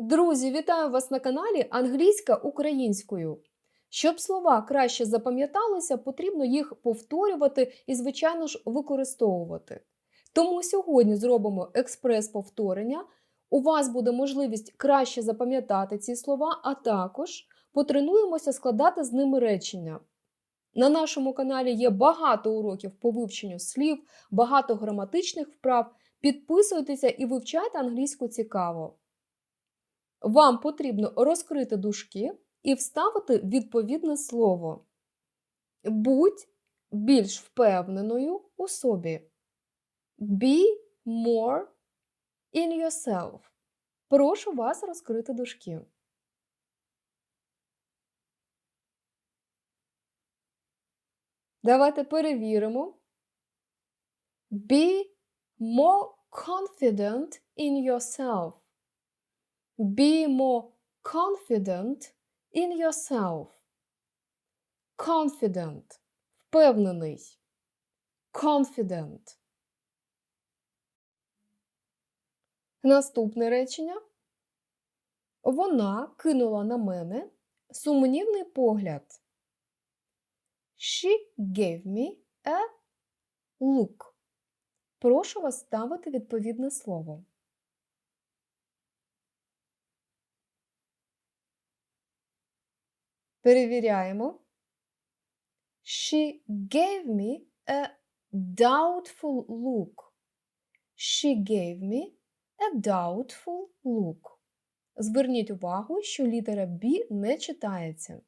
Друзі, вітаю вас на каналі Англійська українською. Щоб слова краще запам'яталися, потрібно їх повторювати і, звичайно ж, використовувати. Тому сьогодні зробимо експрес-повторення. У вас буде можливість краще запам'ятати ці слова, а також потренуємося складати з ними речення. На нашому каналі є багато уроків по вивченню слів, багато граматичних вправ. Підписуйтеся і вивчайте англійську цікаво. Вам потрібно розкрити дужки і вставити відповідне слово. Будь більш впевненою у собі. Be more in yourself. Прошу вас розкрити дужки. Давайте перевіримо. Be more confident in yourself. Be more confident in yourself. Confident. Впевнений. Confident. Наступне речення. Вона кинула на мене сумнівний погляд. She gave me a look. Прошу вас ставити відповідне слово. Перевіряємо. She gave me a doubtful look. She gave me a doubtful look. Зверніть увагу, що літера B не читається.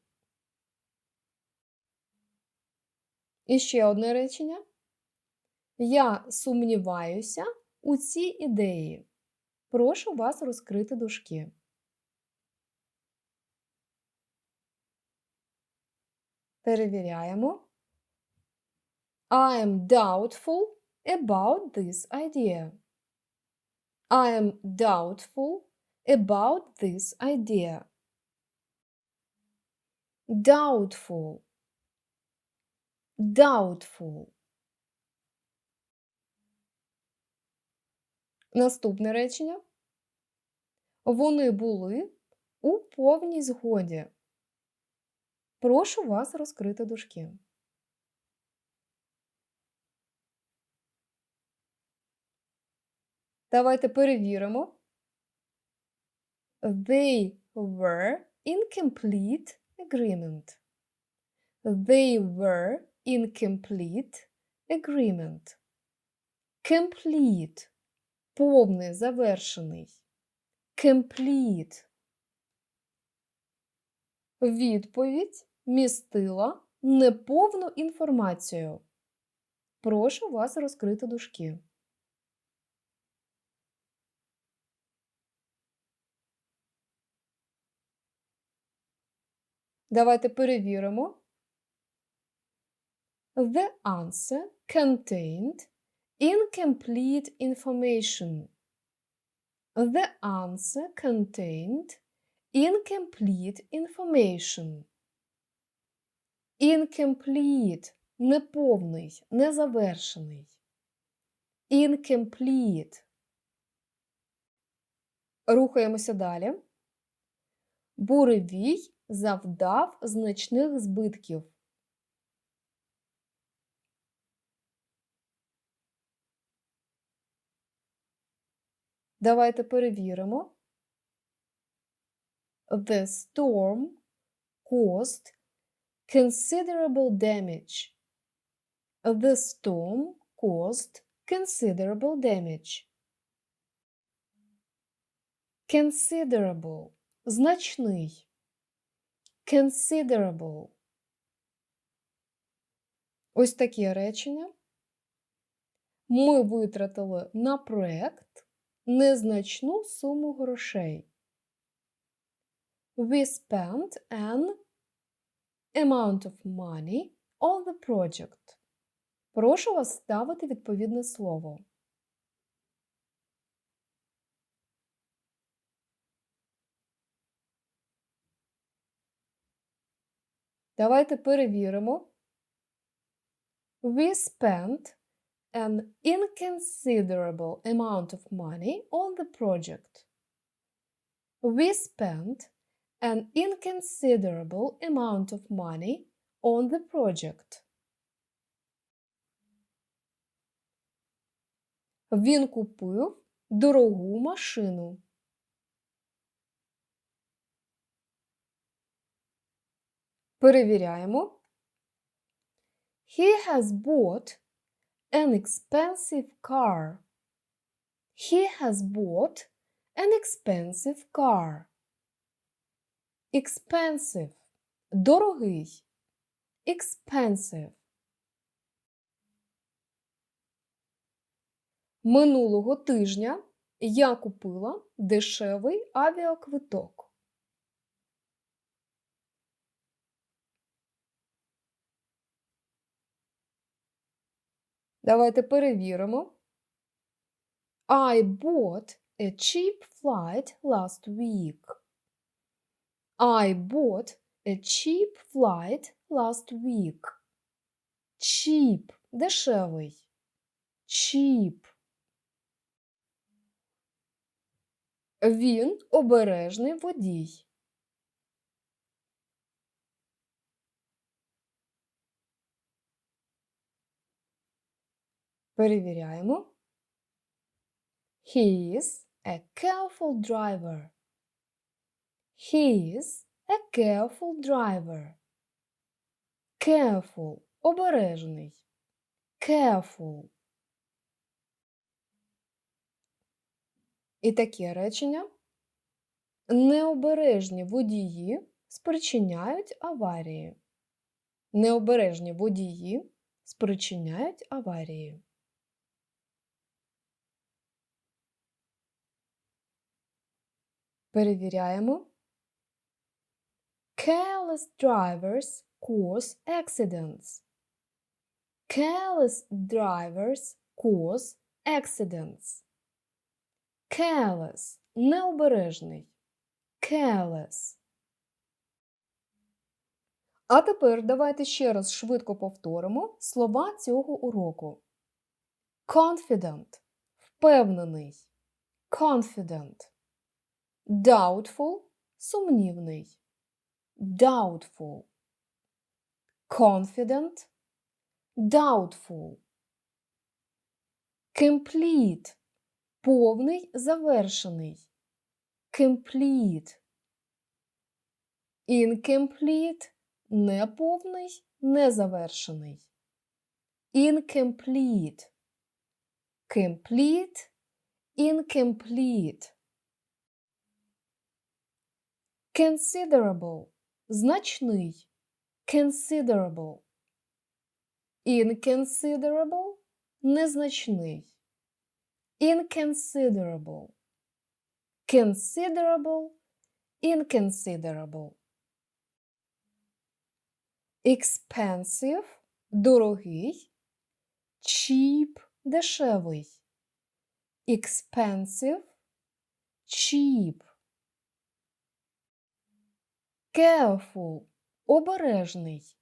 І ще одне речення. Я сумніваюся у цій ідеї. Прошу вас розкрити дужки. Перевіряємо. I am doubtful about this idea. I am doubtful about this idea. Doubtful. Doubtful. Наступне речення. Вони були у повній згоді. Прошу вас розкрити дужки. Давайте перевіримо. They were in complete agreement. They were in complete agreement. Complete. Повний, завершений. Complete. Відповідь містила неповну інформацію. Прошу вас розкрити дужки. Давайте перевіримо. The answer contained incomplete information. The answer contained incomplete information. Incomplete – неповний, незавершений. Incomplete. Рухаємося далі. Буревій завдав значних збитків. Давайте перевіримо. The storm caused considerable damage. The storm caused considerable damage. Considerable – значний. Considerable. Ось таке речення. Ми витратили на проект незначну суму грошей. We spent an amount of money on the project. Прошу вас ставити відповідне слово. Давайте перевіримо. We spent an inconsiderable amount of money on the project. We spent an inconsiderable amount of money on the project. Він купив дорогу машину. Перевіряємо. He has bought an expensive car. He has bought an expensive car. Expensive – дорогий. Expensive. Минулого тижня я купила дешевий авіаквиток. Давайте перевіримо. I bought a cheap flight last week. I bought a cheap flight last week. Cheap – дешевий. Cheap. Він обережний водій. Перевіряємо. He is a careful driver. He is a careful driver. Careful – обережний. Careful. І таке речення. Необережні водії спричиняють аварії. Необережні водії спричиняють аварії. Перевіряємо. Careless drivers cause accidents. Careless drivers cause accidents. Careless – необережний. Careless. А тепер давайте ще раз швидко повторимо слова цього уроку. Confident – впевнений. Confident. Doubtful – сумнівний. Doubtful. Confident. Doubtful. Complete – повний, завершений. Complete. Incomplete – неповний, незавершений. Incomplete. Complete. Incomplete. Considerable – значний. Considerable. Inconsiderable – незначний. Inconsiderable. Considerable. Inconsiderable. Expensive – дорогий. Cheap – дешевий. Expensive. Cheap. Careful – обережний.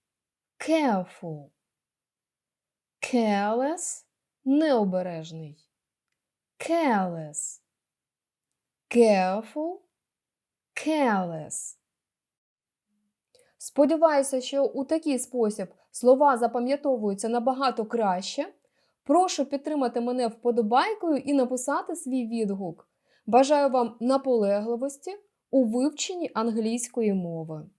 Careful. Careless – необережний. Careless. Careful. Careless. Сподіваюся, що у такий спосіб слова запам'ятовуються набагато краще. Прошу підтримати мене вподобайкою і написати свій відгук. Бажаю вам наполегливості у вивченні англійської мови.